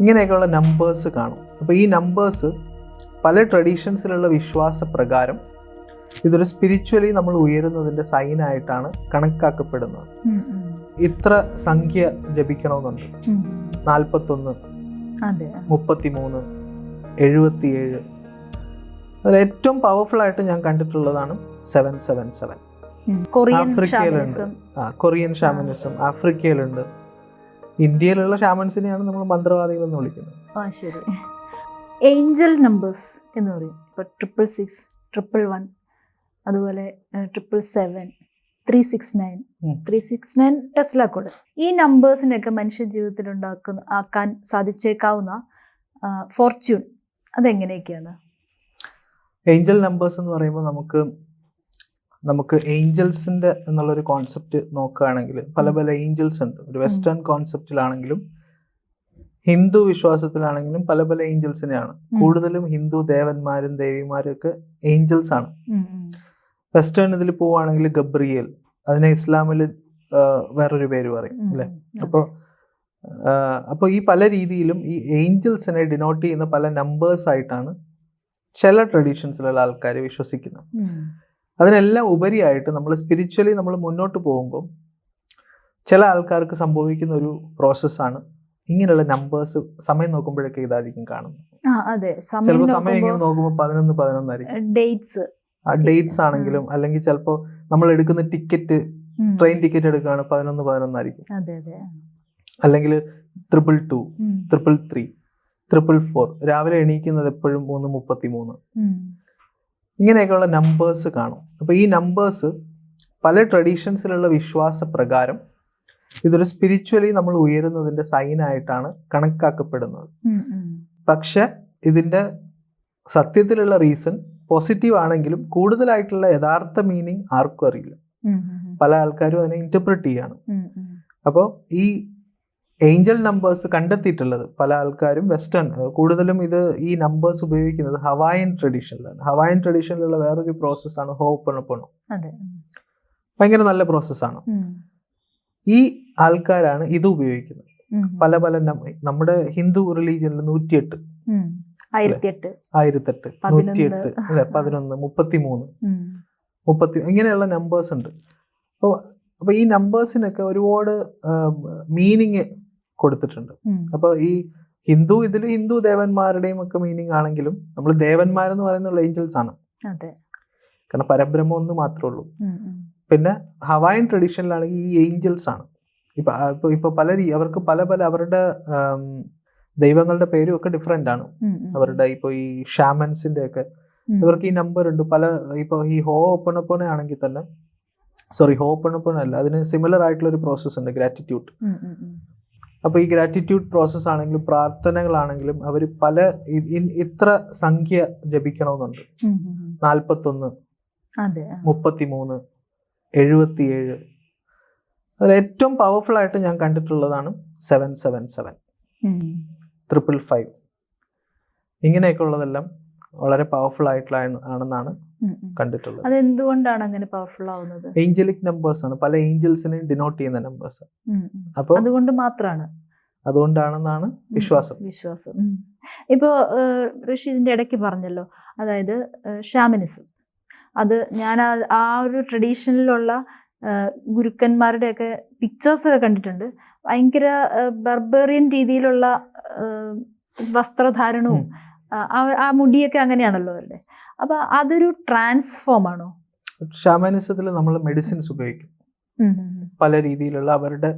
ഇങ്ങനെയൊക്കെയുള്ള നമ്പേഴ്സ് കാണും. അപ്പോൾ ഈ നമ്പേഴ്സ് പല ട്രഡീഷൻസിലുള്ള വിശ്വാസ പ്രകാരം ഇതൊരു സ്പിരിച്വലി നമ്മൾ ഉയരുന്നതിന്റെ സൈനായിട്ടാണ് കണക്കാക്കപ്പെടുന്നത്. ഇത്ര സംഖ്യ ജപിക്കണമെന്നുണ്ട്. നാൽപ്പത്തൊന്ന് മുപ്പത്തിമൂന്ന് എഴുപത്തിയേഴ്. അതിൽ ഏറ്റവും പവർഫുൾ ആയിട്ട് ഞാൻ കണ്ടിട്ടുള്ളതാണ് സെവൻ സെവൻ സെവൻ ആഫ്രിക്കയിലുണ്ട്. കൊറിയൻ ഷാമനിസം ആഫ്രിക്കയിലുണ്ട്. ഇന്ത്യയിലുള്ള ഷാമൻസിനെയാണ് നമ്മൾ മന്ത്രവാദികൾ എന്ന് വിളിക്കുന്നത്. ആ ശരി. ഏഞ്ചൽ നമ്പേഴ്സ് എന്ന് പറയും. ഇപ്പോൾ ട്രിപ്പിൾ സിക്സ് ട്രിപ്പിൾ വൺ അതുപോലെ triple seven three six nine. Three six nine Tesla code ഈ നമ്പേഴ്സിനൊക്കെ മനുഷ്യ ജീവിതത്തിൽ ഉണ്ടാക്കുന്ന ആക്കാൻ സാധിച്ചേക്കാവുന്ന ഫോർച്യൂൺ അതെങ്ങനെയൊക്കെയാണ്? ഏഞ്ചൽ നമ്പേഴ്സ് എന്ന് പറയുമ്പോൾ നമുക്ക് നമുക്ക് ഏഞ്ചൽസിന്റെ എന്നുള്ളൊരു കോൺസെപ്റ്റ് നോക്കുകയാണെങ്കിൽ പല പല ഏഞ്ചൽസ് ഉണ്ട് ഒരു വെസ്റ്റേൺ കോൺസെപ്റ്റിലാണെങ്കിലും ഹിന്ദു വിശ്വാസത്തിലാണെങ്കിലും പല പല ഏഞ്ചൽസിനെയാണ്. കൂടുതലും ഹിന്ദു ദേവന്മാരും ദേവിമാരും ഒക്കെ ഏഞ്ചൽസ് ആണ്. വെസ്റ്റേൺ ഇതിൽ പോവുകയാണെങ്കിൽ ഗബ്രിയേൽ അതിനെ ഇസ്ലാമിൽ വേറൊരു പേര് പറയും അല്ലെ. അപ്പോൾ അപ്പോൾ ഈ പല രീതിയിലും ഈ ഏഞ്ചൽസിനെ ഡിനോട്ട് ചെയ്യുന്ന പല നമ്പേഴ്സ് ആയിട്ടാണ് ചില ട്രഡീഷൻസിലുള്ള ആൾക്കാർ വിശ്വസിക്കുന്നത്. അതിനെല്ലാം ഉപരിയായിട്ട് നമ്മൾ സ്പിരിച്വലി നമ്മൾ മുന്നോട്ട് പോകുമ്പോൾ ചില ആൾക്കാർക്ക് സംഭവിക്കുന്ന ഒരു പ്രോസസ്സാണ് ഇങ്ങനെയുള്ള നമ്പേഴ്സ് സമയം നോക്കുമ്പോഴൊക്കെ ഇതായിരിക്കും കാണുന്നത്. ചിലപ്പോൾ സമയം ഇങ്ങനെ നോക്കുമ്പോൾ പതിനൊന്ന് പതിനൊന്നായിരിക്കും ഡേറ്റ്സ് ആ ഡേറ്റ്സ് ആണെങ്കിലും അല്ലെങ്കിൽ ചിലപ്പോൾ നമ്മൾ എടുക്കുന്ന ടിക്കറ്റ് ട്രെയിൻ ടിക്കറ്റ് എടുക്കുകയാണ് പതിനൊന്ന് പതിനൊന്നായിരിക്കും അല്ലെങ്കിൽ triple two triple three triple four രാവിലെ എണീക്കുന്നത് എപ്പോഴും മൂന്ന് മുപ്പത്തി മൂന്ന്. ഇങ്ങനെയൊക്കെയുള്ള നമ്പേഴ്സ് കാണും അപ്പോൾ ഈ നമ്പേഴ്സ് പല ട്രഡീഷൻസിലുള്ള വിശ്വാസ പ്രകാരം ഇതൊരു സ്പിരിച്വലി നമ്മൾ ഉയരുന്നതിന്റെ സൈനായിട്ടാണ് കണക്കാക്കപ്പെടുന്നത്. പക്ഷെ ഇതിന്റെ സത്യത്തിലുള്ള റീസൺ പോസിറ്റീവ് ആണെങ്കിലും കൂടുതലായിട്ടുള്ള യഥാർത്ഥ മീനിങ് ആർക്കും അറിയില്ല. പല ആൾക്കാരും അതിനെ ഇന്റർപ്രറ്റ് ചെയ്യാണ്. അപ്പോൾ ഈ ഏഞ്ചൽ നമ്പേഴ്സ് കണ്ടെത്തിയിട്ടുള്ളത് പല ആൾക്കാരും വെസ്റ്റേൺ കൂടുതലും ഇത് ഈ നമ്പേഴ്സ് ഉപയോഗിക്കുന്നത് ഹവായൻ ട്രഡീഷനിലാണ് ഹവായൻ ട്രഡീഷനിലുള്ള വേറൊരു പ്രോസസ്സാണ് ഹോപ്പണപ്പണോ. ഭയങ്കര നല്ല പ്രോസസ്സാണ് ഈ ആൾക്കാരാണ് ഇത് ഉപയോഗിക്കുന്നത്. പല പല നമ്മുടെ ഹിന്ദു റിലീജിയനിൽ നൂറ്റിയെട്ട്. ആയിരത്തിയെട്ട്. ആയിരത്തെട്ട്. നൂറ്റിയെട്ട്. അല്ലെ? പതിനൊന്ന് മുപ്പത്തിമൂന്ന്. മൂന്ന് മുപ്പത്തി ഇങ്ങനെയുള്ള നമ്പേഴ്സ് ഉണ്ട്. അപ്പോൾ അപ്പോൾ ഈ നമ്പേഴ്സിനൊക്കെ ഒരുപാട് മീനിങ് കൊടുത്തിട്ടുണ്ട്. അപ്പൊ അപ്പോൾ ഈ ഹിന്ദു ഇതിൽ ഹിന്ദു ദേവന്മാരുടെയും ഒക്കെ മീനിങ് ആണെങ്കിലും നമ്മൾ ദേവന്മാരെന്ന് പറയുന്ന ഏഞ്ചൽസ് ആണ്. കാരണം പരബ്രഹ്മം ഒന്ന് മാത്രമേ ഉള്ളൂ. പിന്നെ ഹവായൻ ട്രഡീഷനിലാണെങ്കിൽ ഈ ഏഞ്ചൽസ് ആണ്. ഇപ്പൊ ഇപ്പൊ ഇപ്പൊ പല രീ- അവർക്ക് പല പല അവരുടെ ദൈവങ്ങളുടെ പേരും ഒക്കെ ഡിഫറെന്റ് ആണ്. അവരുടെ ഇപ്പൊ ഈ ഷാമൻസിന്റെ ഒക്കെ. ഇവർക്ക് ഈ നമ്പർ ഉണ്ട്. പല ഇപ്പൊ ഈ ഹോ ഓപ്പണപ്പോണ ആണെങ്കിൽ തന്നെ സോറി ഹോ ഓപ്പണപ്പോണ അല്ല അതിന് സിമിലർ ആയിട്ടുള്ള ഒരു പ്രോസസ്സ് ഉണ്ട് ഗ്രാറ്റിറ്റ്യൂഡ്. അപ്പോൾ ഈ ഗ്രാറ്റിറ്റ്യൂഡ് പ്രോസസ്സ് ആണെങ്കിലും പ്രാർത്ഥനകളാണെങ്കിലും അവർ പല ഇത്ര സംഖ്യ ജപിക്കണമെന്നുണ്ട്. നാൽപ്പത്തൊന്ന്. മുപ്പത്തിമൂന്ന് എഴുപത്തിയേഴ് അതിൽ ഏറ്റവും പവർഫുൾ ആയിട്ട് ഞാൻ കണ്ടിട്ടുള്ളതാണ് സെവൻ സെവൻ സെവൻ ഉം. ട്രിപ്പിൾ ഫൈവ് ഇങ്ങനെയൊക്കെ ഉള്ളതെല്ലാം വളരെ പവർഫുൾ ആയിട്ടുള്ള ആണെന്നാണ്. കണ്ടിട്ടുള്ളത്. അതെന്തുകൊണ്ടാണ് അങ്ങനെ പവർഫുൾ ആവുന്നത്? ഏഞ്ചലിക് നമ്പേഴ്സ് ആണ്. പല ഏഞ്ചൽസിനെയും ഡിനോട്ട് ചെയ്യുന്ന നമ്പേഴ്സ്. അപ്പോൾ അതുകൊണ്ട് മാത്രമാണ് അതുകൊണ്ടാണെന്നാണ് വിശ്വാസം. വിശ്വാസം. ഇപ്പോ ഋഷി ഇതിന്റെ ഇടയ്ക്ക് പറഞ്ഞല്ലോ. അതായത് ഷാമനിസം അത് ഞാൻ ആ- ഒരു ട്രഡീഷനിലുള്ള ഗുരുക്കന്മാരുടെയൊക്കെ പിക്ചേഴ്സ് ഒക്കെ കണ്ടിട്ടുണ്ട്. ഭയങ്കര ബർബേറിയൻ രീതിയിലുള്ള വസ്ത്രധാരണവും ആ മുടിയൊക്കെ അങ്ങനെയാണല്ലോ അവരുടെ. അപ്പൊ അതൊരു ട്രാൻസ്ഫോം ആണോ? ഷാമാനിസത്തിൽ നമ്മൾ മെഡിസിൻസ് ഉപയോഗിക്കും. പല രീതിയിലുള്ള അവരുടെ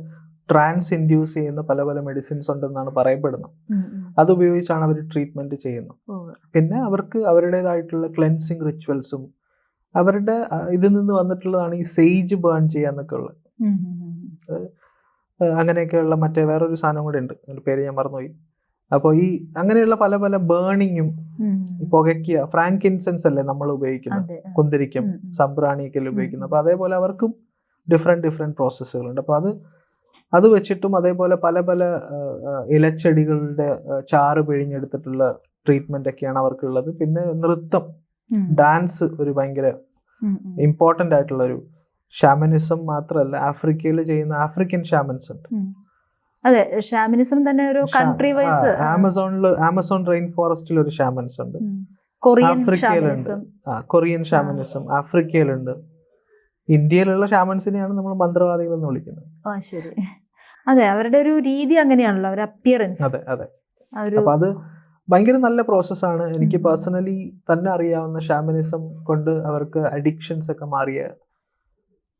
ട്രാൻസ് ഇൻഡ്യൂസ് ചെയ്യുന്ന പല പല മെഡിസിൻസ് ഉണ്ടെന്നാണ് പറയപ്പെടുന്നത്. അത് ഉപയോഗിച്ചാണ് അവർ ട്രീറ്റ്മെന്റ് ചെയ്യുന്നത്. പിന്നെ അവർക്ക് അവരുടേതായിട്ടുള്ള ക്ലെൻസിങ് റിച്വൽസും അവരുടെ ഇതിൽ നിന്ന് വന്നിട്ടുള്ളതാണ് ഈ സെയ്ജ് ബേൺ ചെയ്യാന്നൊക്കെ ഉള്ളത്. അങ്ങനെയൊക്കെയുള്ള മറ്റേ വേറൊരു സാധനം കൂടെ ഉണ്ട്. പേര് ഞാൻ മറന്നുപോയി. അപ്പോൾ ഈ അങ്ങനെയുള്ള പല പല ബേണിങ്ങും. പുകയ്ക്കുക ഫ്രാങ്ക് ഇൻസെൻസ് അല്ലേ നമ്മൾ ഉപയോഗിക്കുന്നത്? കുന്തിരിക്കും സംബ്രാണിയൊക്കെ ഉപയോഗിക്കുന്നത്. അപ്പോൾ അതേപോലെ അവർക്കും ഡിഫറെന്റ് ഡിഫറെന്റ് പ്രോസസ്സുകളുണ്ട് അപ്പോൾ അത് അത് വെച്ചിട്ടും അതേപോലെ പല പല ഇലച്ചെടികളുടെ ചാറ് പിഴിഞ്ഞെടുത്തിട്ടുള്ള ട്രീറ്റ്മെന്റ് ഒക്കെയാണ് അവർക്കുള്ളത്. പിന്നെ നൃത്തം ഡാൻസ് ഒരു ഭയങ്കര. ഇമ്പോർട്ടന്റ് ആയിട്ടുള്ള ഒരു ഷാമനിസം മാത്രമല്ല ആഫ്രിക്കയിൽ ചെയ്യുന്ന ആഫ്രിക്കൻ ഷാമൻസ് ഉണ്ട്. അതെ ഷാമനിസം തന്നെ ഒരു കൺട്രി വൈസ് ആമസോണിൽ ആമസോൺ റെയിൻ ഫോറസ്റ്റിൽ ഒരു ഷാമൻസ് ഉണ്ട്. കൊറിയൻ ആഫ്രിക്കയിലുണ്ട് ഷാമിനിസം കൊറിയൻ ഷാമനിസം ആഫ്രിക്കയിലുണ്ട് ഇന്ത്യയിലുള്ള ഷാമൻസിനെയാണ് നമ്മൾ മന്ത്രവാദികൾ എന്ന് വിളിക്കുന്നത്. ആ ശരി. അതെ അവരുടെ ഒരു രീതി അങ്ങനെയാണല്ലോ അവരുടെ അപ്പിയറൻസ് അതെ അതെ. അപ്പൊ അത് ഭയങ്കര നല്ല പ്രോസസ്സാണ് എനിക്ക് പേഴ്സണലി തന്നെ അറിയാവുന്ന ഷാമനിസം കൊണ്ട് അവർക്ക് അഡിക്ഷൻസ് ഒക്കെ മാറിയ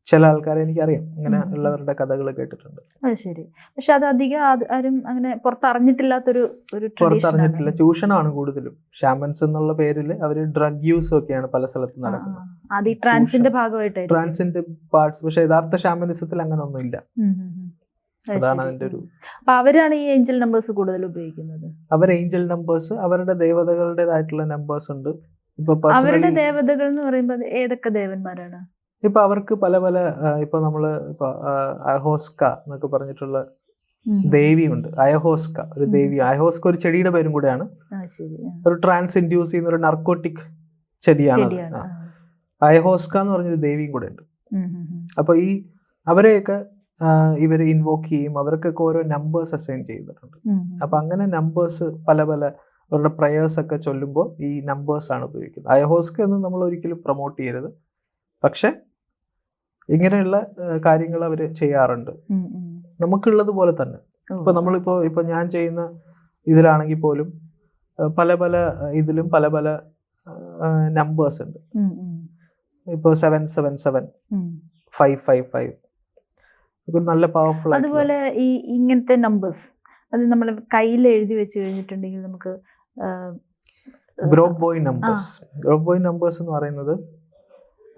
ചില ആൾക്കാരെ എനിക്കറിയാം. അങ്ങനെ ഉള്ളവരുടെ കഥകൾ കേട്ടിട്ടുണ്ട്. അത് ശരി. പക്ഷെ അത് അധികം ആരും അങ്ങനെ പുറത്തറിഞ്ഞിട്ടില്ലാത്തൊരു ഒരു പുറത്തറിഞ്ഞിട്ടില്ല. ചൂഷണമാണ് കൂടുതലും. ഷാമൻസ് എന്നുള്ള പേരിൽ അവർ ഡ്രഗ് യൂസ് ഒക്കെയാണ് പല സ്ഥലത്തും നടക്കുന്നത്. അത് ഈ ട്രാൻസിന്റെ ഭാഗമായിട്ട് ട്രാൻസിന്റെ പാർട്സ് പക്ഷെ യഥാർത്ഥ ഷാമനിസത്തിൽ അങ്ങനെ ഒന്നുമില്ല അതാണ് അതിന്റെ ഒരു അപ്പൊ അവരാണ് ഈ ഏഞ്ചൽ നമ്പേഴ്സ് കൂടുതൽ ഉപയോഗിക്കുന്നത്? അവർ ഏഞ്ചൽ നമ്പേഴ്സ് അവരുടെ ദേവതകളുടേതായിട്ടുള്ള നമ്പേഴ്സ് ഉണ്ട്. ഇപ്പൊ അവരുടെ ദേവതകൾ എന്ന് പറയുമ്പോൾ ഏതൊക്കെ ദേവന്മാരാണ്? ഇപ്പൊ അവർക്ക് പല പല ഇപ്പൊ നമ്മൾ ഇപ്പൊ അഹോസ്ക എന്നൊക്കെ പറഞ്ഞിട്ടുള്ള. ദേവിയുണ്ട്. അയഹോസ്ക ഒരു ദേവി. അയഹോസ്ക ഒരു ചെടിയുടെ പേരും കൂടെയാണ്. ഒരു ട്രാൻസ് ഇൻഡ്യൂസ് ചെയ്യുന്ന ഒരു നർക്കോട്ടിക് ചെടിയാണ്. അയഹോസ്ക എന്ന് പറഞ്ഞൊരു ദേവിയും കൂടെ ഉണ്ട്. അപ്പൊ ഈ അവരെയൊക്കെ ഇവർ ഇൻവോക്ക് ചെയ്യും. അവർക്കൊക്കെ ഓരോ നമ്പേഴ്സ് അസൈൻ ചെയ്തിട്ടുണ്ട്. അപ്പൊ അങ്ങനെ നമ്പേഴ്സ് പല പല അവരുടെ പ്രയേഴ്സ് ഒക്കെ ചൊല്ലുമ്പോൾ ഈ നമ്പേഴ്സ് ആണ് ഉപയോഗിക്കുന്നത്. അയഹോസ്ക എന്ന് നമ്മൾ ഒരിക്കലും പ്രൊമോട്ട് ചെയ്യരുത്. പക്ഷെ ഇങ്ങനെയുള്ള കാര്യങ്ങൾ അവർ ചെയ്യാറുണ്ട്. നമുക്കുള്ളത് പോലെ തന്നെ. ഇപ്പൊ നമ്മളിപ്പോ ഇപ്പൊ ഞാൻ ചെയ്യുന്ന ഇതിലാണെങ്കിൽ പോലും പല പല ഇതിലും പല പല നമ്പേഴ്സ് ഉണ്ട് ഇപ്പോ. ഇപ്പോൾ seven seven seven. Five five five നല്ല പവർഫുൾ അതുപോലെ ഈ ഇങ്ങനത്തെ നമ്പേഴ്സ് അത് നമ്മൾ കയ്യിൽ എഴുതി വെച്ച് കഴിഞ്ഞിട്ടുണ്ടെങ്കിൽ നമുക്ക് Grabovoi numbers Grabovoi numbers എന്ന് പറയുന്നത്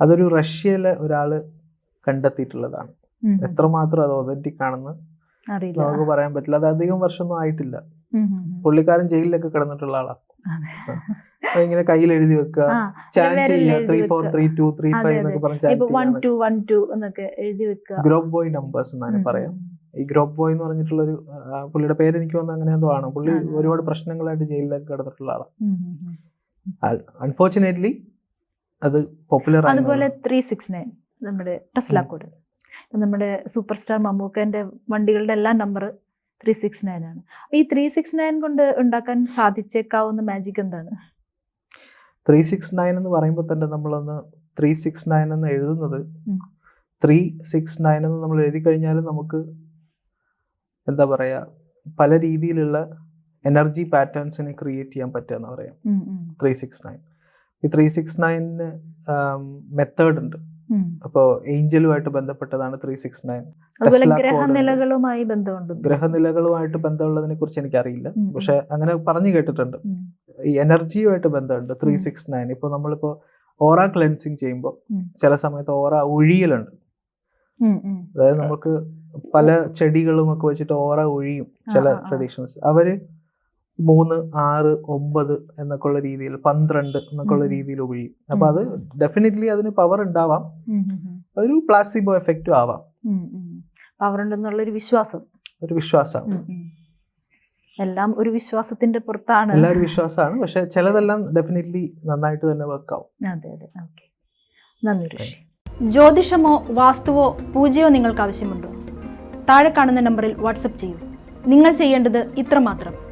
അതൊരു റഷ്യയിലെ ഒരാൾ കണ്ടെത്തിയിട്ടുള്ളതാണ്. എത്രമാത്രം അത് ഒതന്റിക് ആണെന്ന് നമുക്ക് പറയാൻ പറ്റില്ല. അത് അധികം വർഷമൊന്നും ആയിട്ടില്ല. പുള്ളിക്കാരൻ ജയിലിലൊക്കെ കിടന്നിട്ടുള്ള ആളാണ്. അതിങ്ങനെ കയ്യിൽ എഴുതി വെക്കുക three four three two three five എന്നൊക്കെ പറഞ്ഞ് ഗ്രോപ്പ് ബോയ് നമ്പേഴ്സ് എന്നാണ് പറയാം. ഈ ഗ്രോപ്പ് ബോയ് എന്ന് പറഞ്ഞിട്ടുള്ള ഒരു പുള്ളിയുടെ പേര് എനിക്ക് വന്ന അങ്ങനെ എന്തോ ആണ്. പുള്ളി ഒരുപാട് പ്രശ്നങ്ങളായിട്ട് ജയിലിലൊക്കെ കിടന്നിട്ടുള്ള ആളാണ്. അൺഫോർച്ചുനേറ്റ്ലി അത് പോപ്പുലർ അതുപോലെ ത്രീ സിക്സ് നയൻ നമ്മുടെ ടെസ്ല കോഡ് നമ്മുടെ സൂപ്പർ സ്റ്റാർ മമ്മൂക്കന്റെ വണ്ടികളുടെ എല്ലാം നമ്പർ ത്രീ സിക്സ് നയൻ ആണ്. ഈ ത്രീ സിക്സ് നയൻ കൊണ്ട് ഉണ്ടാക്കാൻ സാധിച്ചേക്കാവുന്ന മാജിക് എന്താണ്? ത്രീ സിക്സ് നയൻ എന്ന് പറയുമ്പോൾ തന്നെ നമ്മളൊന്ന് ത്രീ സിക്സ് നയൻ എന്ന് എഴുതുന്നത്. ത്രീ സിക്സ് നയൻ എന്ന് നമ്മൾ എഴുതി കഴിഞ്ഞാൽ നമുക്ക് എന്താ പറയുക പല രീതിയിലുള്ള എനർജി പാറ്റേൺസിനെ ക്രിയേറ്റ് ചെയ്യാൻ പറ്റുക പറയാം. ത്രീ സിക്സ് നയൻ ഈ ത്രീ സിക്സ് നയനിന് മെത്തേഡ് ഉണ്ട്. ഉം. അപ്പോൾ ഏഞ്ചലുമായിട്ട് ബന്ധപ്പെട്ടതാണ് ത്രീ സിക്സ് നയൻ. ഗ്രഹനിലകളുമായി ബന്ധമുണ്ട് ഗ്രഹനിലകളുമായിട്ട് ബന്ധമുള്ളതിനെ കുറിച്ച് എനിക്കറിയില്ല. പക്ഷെ അങ്ങനെ പറഞ്ഞു കേട്ടിട്ടുണ്ട് ഈ എനർജിയുമായിട്ട് ബന്ധമുണ്ട് ത്രീ. സിക്സ് നയൻ ഇപ്പോൾ നമ്മളിപ്പോ ഓറ ക്ലെൻസിങ് ചെയ്യുമ്പോൾ ചില സമയത്ത് ഓറ ഒഴിയലുണ്ട്. അതായത് നമുക്ക് പല ചെടികളും ഒക്കെ വെച്ചിട്ട് ഓറ ഒഴിയും ചില. ട്രഡീഷൻസ് അവർ മൂന്ന് ആറ് ഒമ്പത് എന്നൊക്കെ ഉള്ള രീതിയിൽ പന്ത്രണ്ട് എന്നൊക്കെ ഉള്ള രീതിയിൽ ഒഴിയും അപ്പൊ അത്. ഡെഫിനറ്റ്ലി അതിന് പവർ ഉണ്ടാവാം. ഒരു പ്ലാസിബോ എഫക്റ്റും ആവാം. പവർ ഉണ്ടെന്നുള്ള ഒരു വിശ്വാസം. ഒരു ഉം. എല്ലാം ഒരു വിശ്വാസത്തിന്റെ പുറത്താണ്. എല്ലാവരും വിശ്വാസമാണ്. പക്ഷെ ചിലതെല്ലാം ഡെഫിനറ്റ്ലി നന്നായിട്ട് തന്നെ വർക്ക് ആവും. അതെ അതെ. ഓക്കെ നന്ദി ജ്യോതിഷമോ വാസ്തുവോ പൂജയോ നിങ്ങൾക്ക് ആവശ്യമുണ്ടോ താഴെ കാണുന്ന നമ്പറിൽ വാട്സപ്പ് ചെയ്യൂ. നിങ്ങൾ ചെയ്യേണ്ടത് ഇത്രമാത്രം.